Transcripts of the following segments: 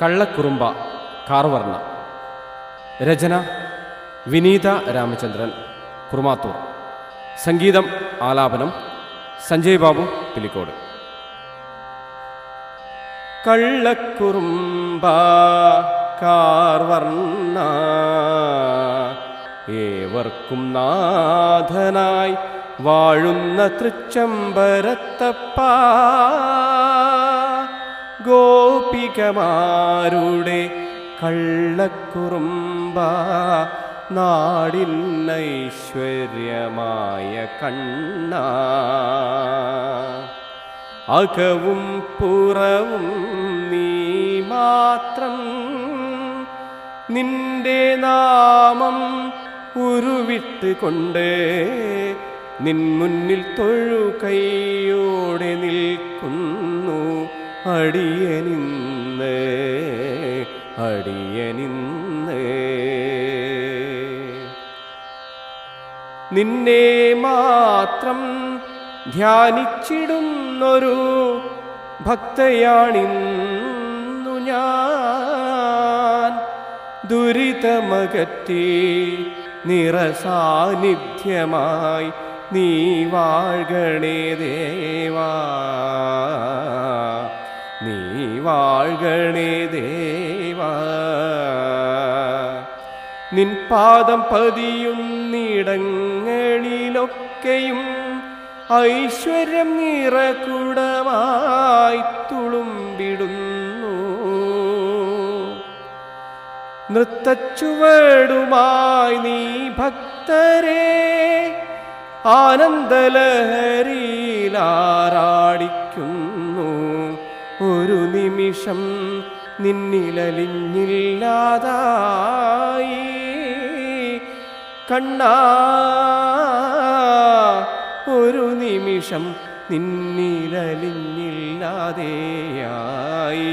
കള്ളക്കുറുമ്പ കാർവർണ രചന വിനീത രാമചന്ദ്രൻ കുറുമാത്തൂർ. സംഗീതം ആലാപനം സഞ്ജയ് ബാബു പിലിക്കോട്. കള്ളക്കുറുമ്പ കാർവർണ ഏവർക്കും നാഥനായി വാഴുന്ന തൃച്ചംബരത്തപ്പ. ഗോപികമാരുടെ കള്ളക്കുറുമ്പ നാടിൻ ഐശ്വര്യമായ കണ്ണ. അകവും പുറവും നീ മാത്രം നിന്റെ നാമം ഉരുവിട്ട് കൊണ്ട് നിൻ മുന്നിൽ തൊഴു കൈയോടെ നിൽക്കുന്നു അടിയനിന്ന് അടിയനിന്ന്. നിന്നെ മാത്രം ധ്യാനിച്ചിടുന്നൊരു ഭക്തയാണിന്നു ഞാൻ. ദുരിതമകറ്റി നിറസാന്നിധ്യമായി നീ വാഴ്കണേ വാഴ്കണേ ദേവാ. നിൻ പാദം പതിയുന്നിടങ്ങളിലൊക്കെയും ഐശ്വര്യം നിറകുടമായി തുളുമ്പിടുന്നു. നൃത്തച്ചുവടുമായി നീ ഭക്തരെ ആനന്ദലഹരിയിലാറാടിക്കുന്നു ഒരു നിമിഷം നിന്നിലലിഞ്ഞില്ലാതായി. കണ്ണാ ഒരു നിമിഷം നിന്നിലലിഞ്ഞില്ലാതെയായി.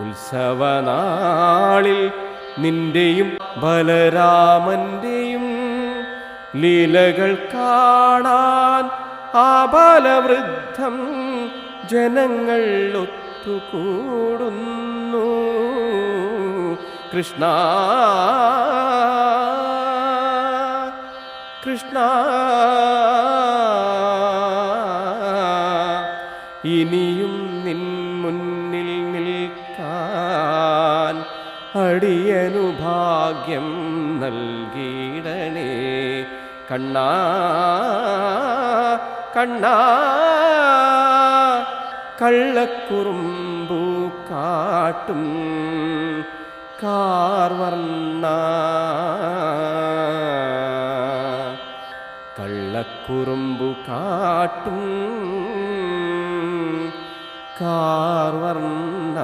ഉത്സവനാളിൽ നിന്റെയും ബലരാമന്റെയും ലീലകൾ കാണാൻ ആ ബലവൃദ്ധം ജനങ്ങൾ ഒത്തുകൂടുന്നു. കൃഷ്ണ കൃഷ്ണ ഇനിയും നിൻ മുന്നിൽ നിൽക്കാൻ അടിയനു ഭാഗ്യം നൽകിയിടണേ. കണ്ണാ കണ്ണാ കള്ളക്കുറുമ്പു കാട്ടും കാർവർണ കള്ളക്കുറുമ്പു കാട്ടും കാർവർണ